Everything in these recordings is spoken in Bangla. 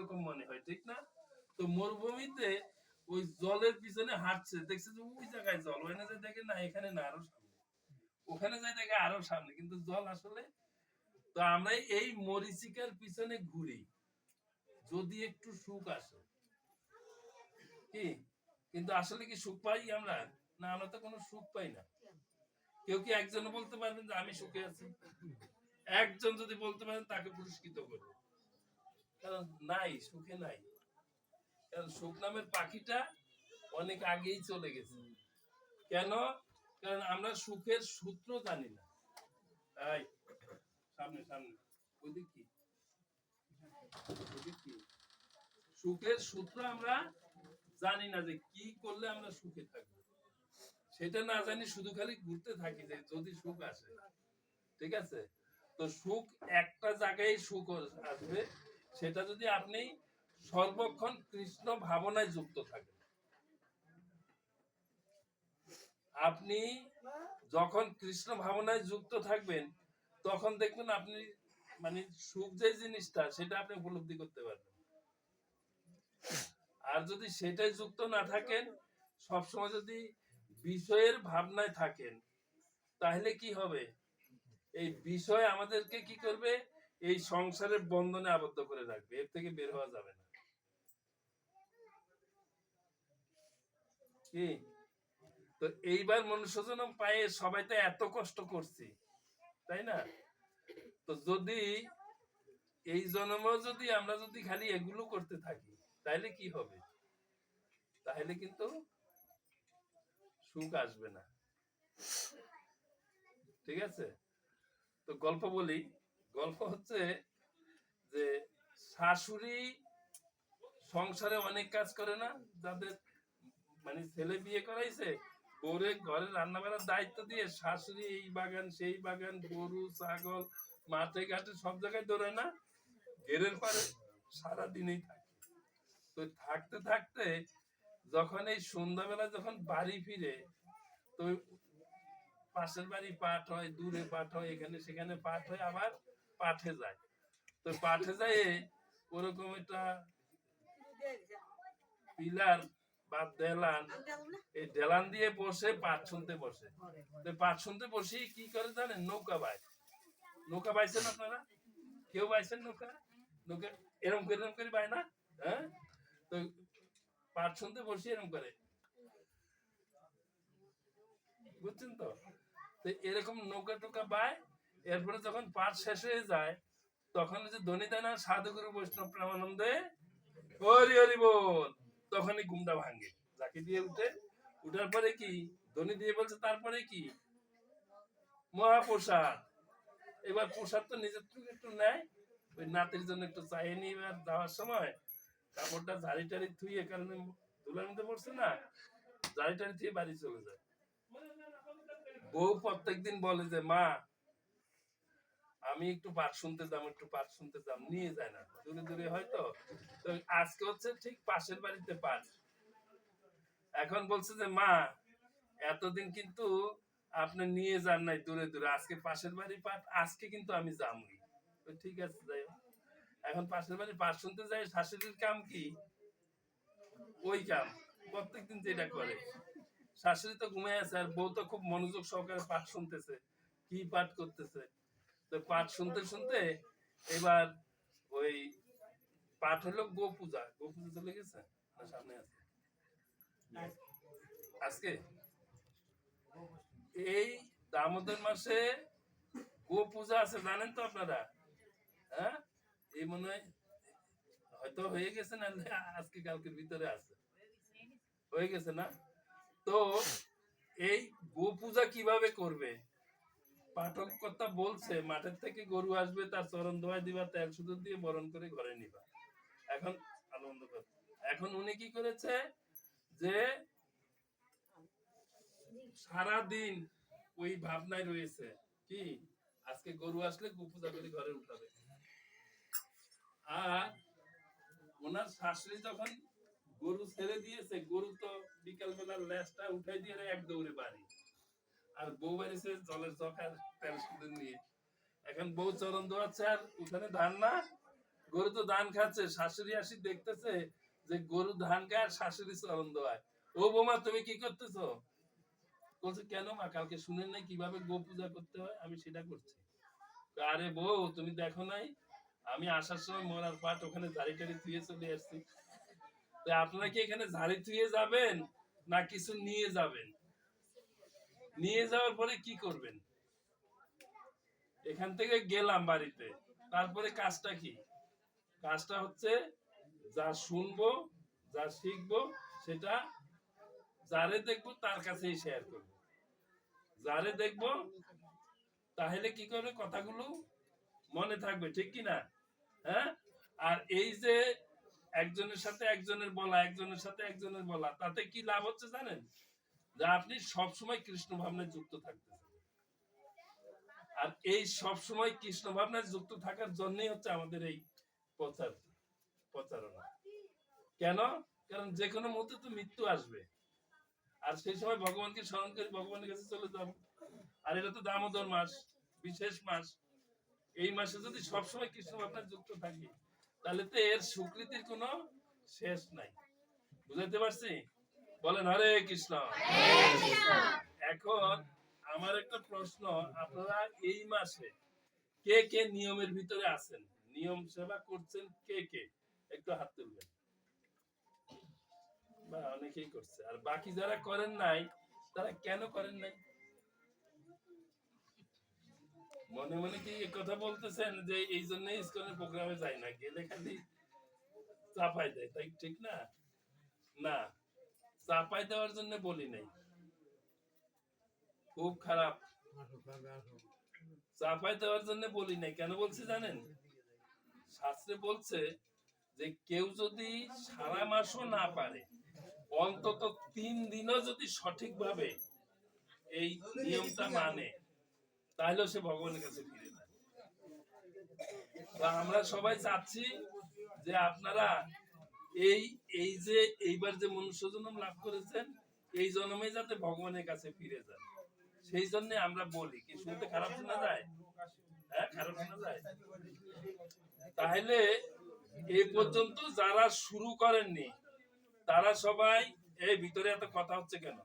এরকম মনে হয়, ঠিক না? তো মরুভূমিতে ওই জলের পিছনে হাঁটছে, দেখছে যে ওই জায়গায় জল, ওখানে যে দেখে না, এখানে না, আরও সামনে। ওখানে যাই দেখে আরও সামনে, কিন্তু জল আসলে, তো আমরা এই মরিচিকার পিছনে ঘুরি, যদি একটু সুখ আসে। কি? কিন্তু আসলে কি সুখ পাই আমরা? না, আমরা তো কোনো সুখ পাই না। কেউ কি একজন বলতে পারবেন যে আমি সুখে আছি? একজন যদি বলতে পারেন, তাকে পুরস্কৃত করবে। কারণ নাই সুখে নাই। কারণ সুখ নামের পাখিটা অনেক আগেই চলে গেছে। কেন? কারণ আমরা সুখের সূত্র জানি না। তাই সামনে সামনে। কি? কি? সুখের সূত্র আমরা জানি না যে কি করলে আমরা সুখে থাকব। সেটা না জানি শুধু খালি ঘুরতে থাকি যে যদি সুখ আসে। ঠিক আছে? তো সুখ একটা জায়গায় সুখ আসবে সেটা যদি আপনি সর্বক্ষণ কৃষ্ণ ভাবনায় যুক্ত থাকেন। আপনি যখন কৃষ্ণ ভাবনায় যুক্ত থাকবেন, তখন দেখবেন আপনি মানে সুখ যে জিনিসটা, সেটা আপনি উপলব্ধি করতে পারবেন। আর যদি সেটাই যুক্ত না থাকেন, সবসময় যদি বিষয়ের ভাবনায় থাকেন, তাহলে কি হবে? এই বিষয় আমাদেরকে কি করবে? এই সংসারের বন্ধনে আবদ্ধ করে রাখবে, এর থেকে বের হওয়া যাবে না। কি? তো এইবার মনুষ্য জন্ম পায়ে সবাই তো এত কষ্ট করছি, তাই না? তো যদি এই জন্মেও যদি আমরা যদি খালি এগুলো করতে থাকি, তাহলে কি হবে? তাহলে কিন্তু সুখ আসবে না। ঠিক আছে? তো গল্প বলি। গল্প হচ্ছে যে শাশুড়ি সংসারে অনেক কাজ করে না, যাদের মানে ছেলে বিয়ে করাইছে, বউরে ঘরে রান্না বান্নার দায়িত্ব দিয়ে শাশুড়ি এই বাগান, সেই বাগান, গরু, ছাগল, মাঠে ঘাটে সব জায়গায় দৌড়ায় না, ঘেরের পারে সারা দিনেই থাকে। তো থাকতে থাকতে যখন এই সন্ধ্যাবেলা যখন বাড়ি ফিরে, তো পাশের বাড়ি পাঠ হয়, দূরে পাঠ হয়, এখানে সেখানে পাঠ হয়, আবার পাঠে যায়। তো পাঠে যায় ওরকম একটা পিলার বা দেলান, এই দেলান দিয়ে বসে, পাঠ শুনতে বসে। তো পাঠ শুনতে বসে কি করে জানেন? নৌকা বাইছে নৌকা বাইছেন আপনারা? কেউ বাইছেন নৌকা? নৌকা এরকম করে এরকম করে বায় না হ্যাঁ? তো পাঠ শুনতে বসে এরকম করে। বুঝছেন তো? এরকম নৌকা টোকা বায় এরপরে যখন পাঠ শেষ হয়ে যায়, তখন যে ধনিদানা সাধুগুরু বৈষ্ণব প্রেমানন্দে হরি হরি বল, তখনই ঘুমটা ভাঙে। যাকে দিয়ে উঠে, উঠার পরে কি? ধনী দিয়ে বলছে, তারপরে কি? মহাপ্রসাদ। এবার প্রসাদ তো নিজের থেকে একটু নেয়, ওই নাতির জন্য একটু চাইয়ে নিয়ে এবার যাওয়ার সময় কাপড়টা ঝাড়ি টাড়ি থুয়ে কারণে ধুলার মধ্যে পড়ছে না, ঝাড়ি টাড়ি থুয়ে বাড়ি চলে যায়। বউ প্রত্যেকদিন বলে যে, মা আমি একটু পাঠ শুনতে যাম, একটু পাঠ শুনতে যাম, নিয়ে যায় না। দূরে দূরে হয়তো। তো আজকে হচ্ছে ঠিক পাশের বাড়িতে পাঠ। এখন বলছে যে, মা, এতদিন কিন্তু আপনি নিয়ে যান নাই দূরে দূরে। আজকে পাশের বাড়ি পাঠ, আজকে কিন্তু আমি যামই। তো ঠিক আছে, যাই এখন পাশের বাড়ি পাঠ শুনতে যাই শাশুড়ির কাম কি? ওই কাম, প্রত্যেকদিন যেটা করে। শাশুড়ি তো ঘুমাই আছে, আর বউ তো খুব মনোযোগ সহকারে পাঠ শুনতেছে, কি পাঠ করতেছে। তো পাঠ শুনতে শুনতে এবার ওই পাঠ হলো গো পূজা গো পূজা চলে গেছে সামনে আছে। আজকে? এই দামোদর মাসে গো পূজা আছে, জানেন তো আপনারা? হ্যাঁ? এই মনে হয় হয়তো হয়ে গেছে না আজকে কালকের ভিতরে আছে। হয়ে গেছে না? তো এই গো পূজা কীভাবে করবে? পাঠক কথা বলছে, মাঠের থেকে গরু আসবে, তার চরণ ধোয়া দিবা, তেল শুধু দিয়ে বরণ করে ঘরে নিবা। এখন আনন্দ এখন উনি কি করেছে যে সারা দিন ওই ভাবনায় রয়েছে কি, আজকে গরু আসলে পূজা করে ঘরে উঠাবে। আর ওনার শাশুড়ি যখন গরু ছেড়ে দিয়েছে, গরু তো বিকাল বেলার ল্যাসটা উঠাই দিয়ে এক দৌড়ে বাড়ি। আর বউ বাড়িছে জলের চকার তেল শুধু নিয়ে। এখন বউ চরণ দোয়াচ্ছে আর উঠানে ধান না, গরু তো ধান খাচ্ছে। শাশুড়ি আসি দেখতেছে যে গরু ধান খায় আর শাশুড়ি চরণ দেওয়ায় ও বোমা, তুমি কি করতেছো? বলছে, কেন মা, কালকে শুনেন নাই কীভাবে গো পূজা করতে হয়? আমি সেটা করছি। আরে বউ, তুমি দেখো নাই, আমি আসার সময় মরার পাট ওখানে ঝাড়ি টাড়ি থুয়ে চলে আসছি। তো আপনারা কি এখানে ঝাড়ি থুয়ে যাবেন না কিছু নিয়ে যাবেন? নিয়ে যাওয়ার পরে কি করবেন? এখান থেকে গেলাম বাড়িতে। তারপরে কাজটা কি? কাজটা হচ্ছে যা শুনব, যা শিখব, সেটা যারে দেখব তার কাছেই শেয়ার করব। যারে দেখব তাহলে কি করবে? কথাগুলো মনে থাকবে, ঠিক কি না? হ্যাঁ? আর এই যে একজনের সাথে একজনের বলা, একজনের সাথে একজনের বলা, তাতে কি লাভ হচ্ছে জানেন? যে আপনি সব সময় কৃষ্ণ ভাবনায় যুক্ত থাকতেছেন। আর এই সব সময় কৃষ্ণ ভাবনায় যুক্ত থাকার জন্যই হচ্ছে আমাদের এই প্রচার, প্রচারণা। কেন? কারণ যে কোনো মুহূর্তে তো মৃত্যু আসবে। আর সেই সময় ভগবানকে স্মরণ করে ভগবানের কাছে চলে যাব। আর এটা তো দামোদর মাস, বিশেষ মাস। এই মাসে যদি সবসময় কৃষ্ণ ভাবনায় যুক্ত থাকি, তাহলে তো এর স্বীকৃতির কোনো শেষ নাই। বুঝাতে পারছি? বলেন, হরে কৃষ্ণ। এখন আমার একটা প্রশ্ন, আপনারা এই মাসে কে কে নিয়মের ভিতরে আছেন? নিয়ম সেবা করছেন কে কে? একটু হাত তুলবেন। অনেকেই করছে। আর বাকি যারা করেন নাই, তারা কেন করেন নাই? মনে মনে কি কথা বলতেছেন যে এই জন্য ইসকনের প্রোগ্রামে যাই না, গেলে খালি চাপাই দেয়, তাই ঠিক না? না। চাপাই দেওয়ার জন্য বলি নাই। খুব খারাপ। চাপাই দেওয়ার জন্য বলি নাই। কেন বলছি জানেন? শাস্ত্রে বলছে যে, কেউ যদি সারা মাসও না পারে, অন্তত তিন দিনও যদি সঠিকভাবে এই নিয়মটা মানে তাহলেও সে ভগবানের কাছে ফিরে যায়। আমরা সবাই চাচ্ছি যে আপনারা এই এই যে এইবার যে মনুষ্য জন্ম লাভ করেছেন, এই জন্মে যাতে ভগবানের কাছে ফিরে যান। সেই জন্য আমরা বলি, কি শুনতে খারাপ শোনা যায়? হ্যাঁ খারাপ শোনা যায়? তাহলে পর্যন্ত যারা শুরু করেননি, তারা সবাই এই ভিতরে এত কথা হচ্ছে কেন।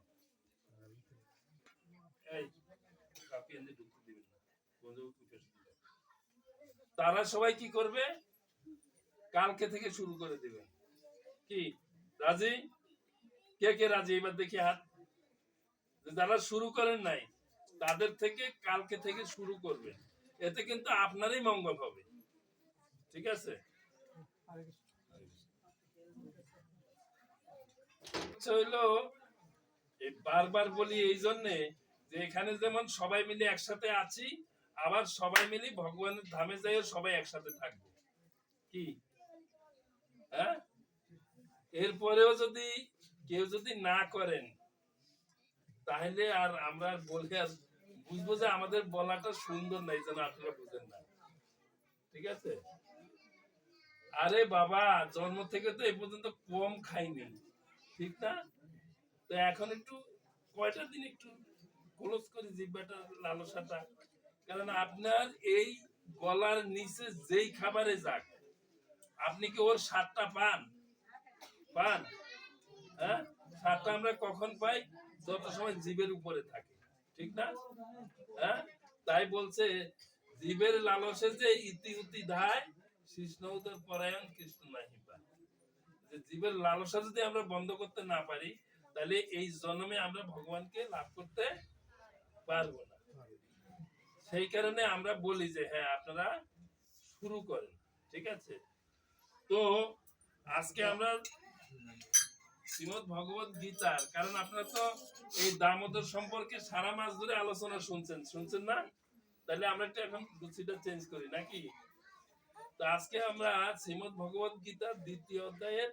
তারা সবাই কি করবে? কালকে থেকে শুরু করে দিবে কি, রাজি? কে কে রাজি? এবার দেখি হাত। যারা শুরু করেন নাই, তাদের থেকে কালকে থেকে শুরু এতে কিন্তু আপনারই মঙ্গল হবে। ঠিক আছে? হইল, এই বারবার বলি এই জন্যে যে এখানে যেমন সবাই মিলে একসাথে আছি, আবার সবাই মিলে ভগবানের ধামে যাই সবাই একসাথে থাকব। কি? হ্যাঁ? এরপরেও যদি কেউ যদি না করেন, তাহলে আর আমরা বলে আর বুঝব যে আমাদের বলাটা সুন্দর নাই যেন আপনারা বুঝেন না। ঠিক আছে? আরে বাবা, জন্ম থেকে তো এ পর্যন্ত কম খাইনি। ঠিক না? তো এখন একটু কয়টা দিন একটু ক্লোজ করে জিব্বাটা, লালসাটা। কারণ আপনার এই গলার নিচে যেই খাবারে যাক, আপনি কি ওর স্বাদটা পান? পান হ্যাঁ? স্বাদটা আমরা কখন পাই? যত সময় জীবের উপরে থাকে, ঠিক না? হ্যাঁ? তাই বলছে, জীবের লালসে যে ইতি উতি ধায় পরায়ণ, কৃষ্ণ নাহি যে জীবের লালসা যদি আমরা বন্ধ করতে না পারি, তাহলে এই জন্মে আমরা ভগবানকে লাভ করতে পারব না। সেই কারণে আমরা বলি যে হ্যাঁ আপনারা শুরু করেন, ঠিক আছে? তো আজকে আমরা শ্রীমদ ভগবত গীতার, কারণ আপনারা তো এই দামোদর সম্পর্কে সারা মাস ধরে আলোচনা শুনছেন শুনছেন না? তাহলে আমরা একটু এখন রুচিটা চেঞ্জ করি, নাকি? তো আজকে আমরা শ্রীমদ ভগবত গীতার দ্বিতীয় অধ্যায়ের